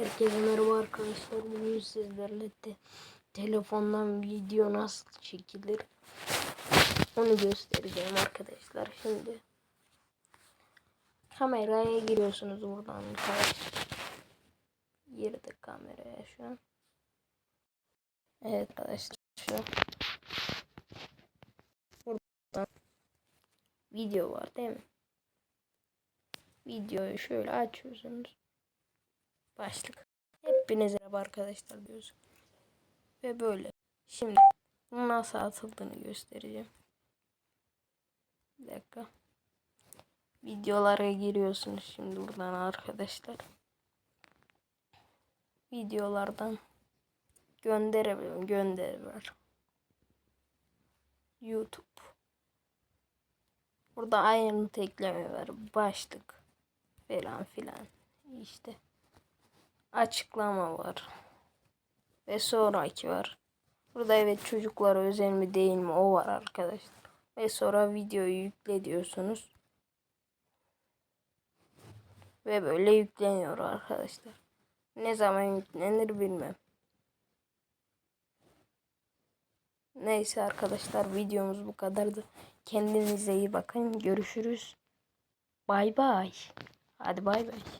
Herkese merhaba arkadaşlar. Bugün sizlerle de telefondan video nasıl çekilir onu göstereceğim arkadaşlar. Şimdi kameraya giriyorsunuz buradan. Girdik kameraya şu an. Evet arkadaşlar şu an. Buradan video var değil mi? Videoyu şöyle açıyorsunuz. Başlık. Hepinize merhaba arkadaşlar diyoruz. Ve böyle. Şimdi nasıl atıldığını göstereceğim. Bir dakika. Videolara giriyorsunuz şimdi buradan arkadaşlar. Videolardan gönderebilirim. Gönder var. YouTube. Burada ayrıntı ekleme var. Başlık falan filan. İşte açıklama var. Ve sonraki var. Burada evet çocuklara özel mi değil mi o var arkadaşlar. Ve sonra videoyu yükle diyorsunuz. Ve böyle yükleniyor arkadaşlar. Ne zaman yüklenir bilmem. Neyse arkadaşlar videomuz bu kadardı. Kendinize iyi bakın. Görüşürüz. Bay bay. Hadi bay bay.